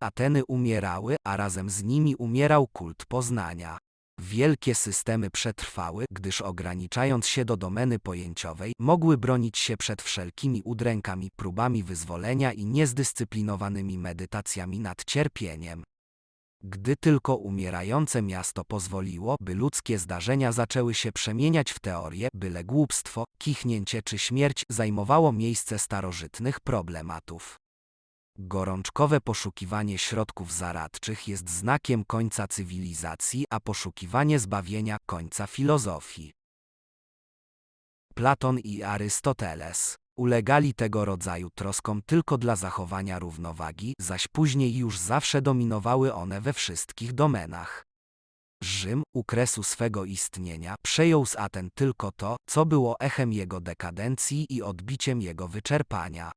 Ateny umierały, a razem z nimi umierał kult poznania. Wielkie systemy przetrwały, gdyż ograniczając się do domeny pojęciowej, mogły bronić się przed wszelkimi udrękami, próbami wyzwolenia i niezdyscyplinowanymi medytacjami nad cierpieniem. Gdy tylko umierające miasto pozwoliło, by ludzkie zdarzenia zaczęły się przemieniać w teorie, byle głupstwo, kichnięcie czy śmierć zajmowało miejsce starożytnych problematów. Gorączkowe poszukiwanie środków zaradczych jest znakiem końca cywilizacji, a poszukiwanie zbawienia końca filozofii. Platon i Arystoteles ulegali tego rodzaju troskom tylko dla zachowania równowagi, zaś później już zawsze dominowały one we wszystkich domenach. Rzym, u kresu swego istnienia, przejął z Aten tylko to, co było echem jego dekadencji i odbiciem jego wyczerpania.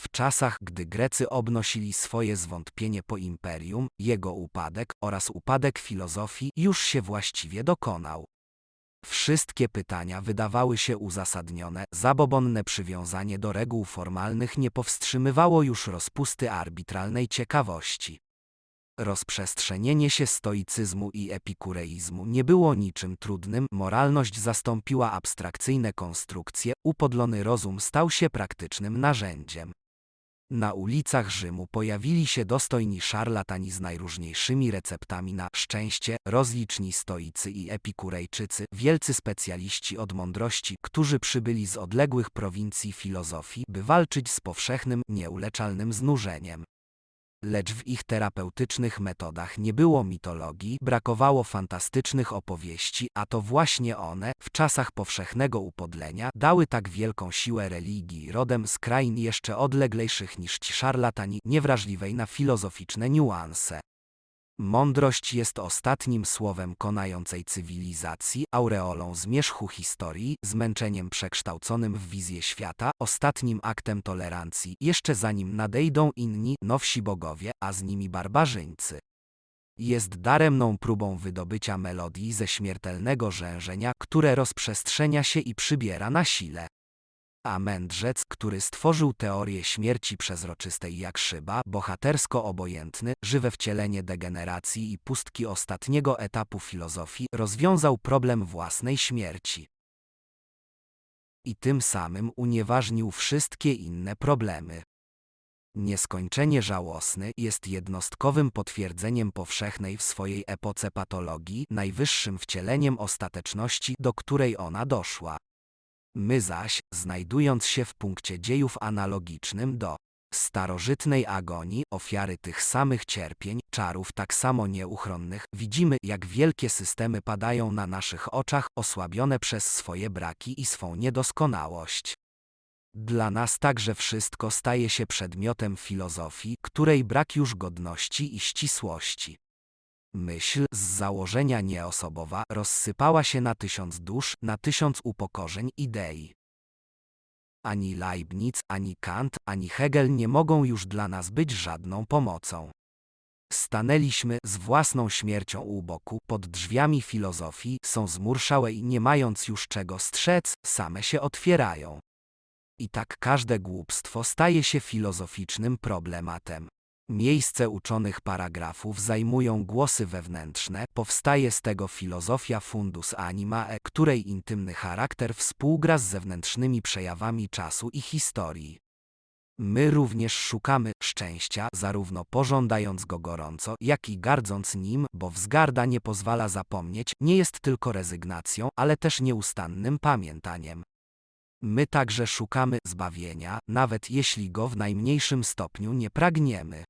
W czasach, gdy Grecy obnosili swoje zwątpienie po imperium, jego upadek oraz upadek filozofii już się właściwie dokonał. Wszystkie pytania wydawały się uzasadnione, zabobonne przywiązanie do reguł formalnych nie powstrzymywało już rozpusty arbitralnej ciekawości. Rozprzestrzenienie się stoicyzmu i epikureizmu nie było niczym trudnym, moralność zastąpiła abstrakcyjne konstrukcje, upodlony rozum stał się praktycznym narzędziem. Na ulicach Rzymu pojawili się dostojni szarlatani z najróżniejszymi receptami na szczęście, rozliczni stoicy i epikurejczycy, wielcy specjaliści od mądrości, którzy przybyli z odległych prowincji filozofii, by walczyć z powszechnym, nieuleczalnym znużeniem. Lecz w ich terapeutycznych metodach nie było mitologii, brakowało fantastycznych opowieści, a to właśnie one, w czasach powszechnego upodlenia, dały tak wielką siłę religii rodem z krain jeszcze odleglejszych niż ci szarlatani, niewrażliwej na filozoficzne niuanse. Mądrość jest ostatnim słowem konającej cywilizacji, aureolą zmierzchu historii, zmęczeniem przekształconym w wizję świata, ostatnim aktem tolerancji, jeszcze zanim nadejdą inni, nowsi bogowie, a z nimi barbarzyńcy. Jest daremną próbą wydobycia melodii ze śmiertelnego rzężenia, które rozprzestrzenia się i przybiera na sile. A mędrzec, który stworzył teorię śmierci przezroczystej jak szyba, bohatersko obojętny, żywe wcielenie degeneracji i pustki ostatniego etapu filozofii, rozwiązał problem własnej śmierci. I tym samym unieważnił wszystkie inne problemy. Nieskończenie żałosny jest jednostkowym potwierdzeniem powszechnej w swojej epoce patologii, najwyższym wcieleniem ostateczności, do której ona doszła. My zaś, znajdując się w punkcie dziejów analogicznym do starożytnej agonii, ofiary tych samych cierpień, czarów tak samo nieuchronnych, widzimy, jak wielkie systemy padają na naszych oczach, osłabione przez swoje braki i swą niedoskonałość. Dla nas także wszystko staje się przedmiotem filozofii, której brak już godności i ścisłości. Myśl, z założenia nieosobowa, rozsypała się na tysiąc dusz, na tysiąc upokorzeń idei. Ani Leibniz, ani Kant, ani Hegel nie mogą już dla nas być żadną pomocą. Stanęliśmy z własną śmiercią u boku, pod drzwiami filozofii, są zmurszałe i nie mając już czego strzec, same się otwierają. I tak każde głupstwo staje się filozoficznym problematem. Miejsce uczonych paragrafów zajmują głosy wewnętrzne, powstaje z tego filozofia fundus animae, której intymny charakter współgra z zewnętrznymi przejawami czasu i historii. My również szukamy szczęścia, zarówno pożądając go gorąco, jak i gardząc nim, bo wzgarda nie pozwala zapomnieć, nie jest tylko rezygnacją, ale też nieustannym pamiętaniem. My także szukamy zbawienia, nawet jeśli go w najmniejszym stopniu nie pragniemy.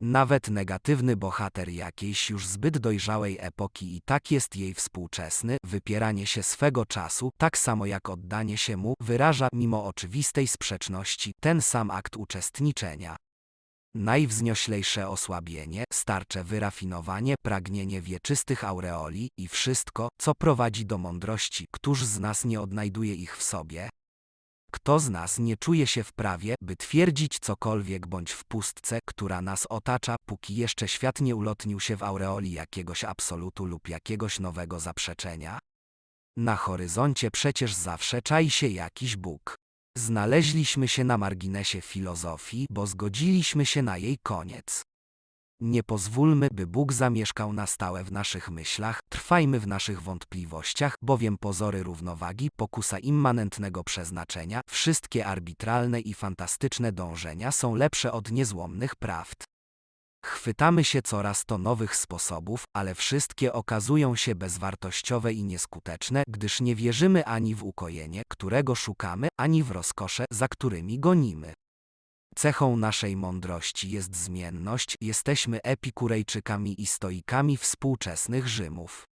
Nawet negatywny bohater jakiejś już zbyt dojrzałej epoki i tak jest jej współczesny, wypieranie się swego czasu, tak samo jak oddanie się mu, wyraża mimo oczywistej sprzeczności ten sam akt uczestniczenia. Najwznioślejsze osłabienie, starcze wyrafinowanie, pragnienie wieczystych aureoli i wszystko, co prowadzi do mądrości, któż z nas nie odnajduje ich w sobie, kto z nas nie czuje się w prawie, by twierdzić cokolwiek bądź w pustce, która nas otacza, póki jeszcze świat nie ulotnił się w aureoli jakiegoś absolutu lub jakiegoś nowego zaprzeczenia? Na horyzoncie przecież zawsze czai się jakiś Bóg. Znaleźliśmy się na marginesie filozofii, bo zgodziliśmy się na jej koniec. Nie pozwólmy, by Bóg zamieszkał na stałe w naszych myślach, trwajmy w naszych wątpliwościach, bowiem pozory równowagi, pokusa immanentnego przeznaczenia, wszystkie arbitralne i fantastyczne dążenia są lepsze od niezłomnych prawd. Chwytamy się coraz to nowych sposobów, ale wszystkie okazują się bezwartościowe i nieskuteczne, gdyż nie wierzymy ani w ukojenie, którego szukamy, ani w rozkosze, za którymi gonimy. Cechą naszej mądrości jest zmienność, jesteśmy epikurejczykami i stoikami współczesnych Rzymów.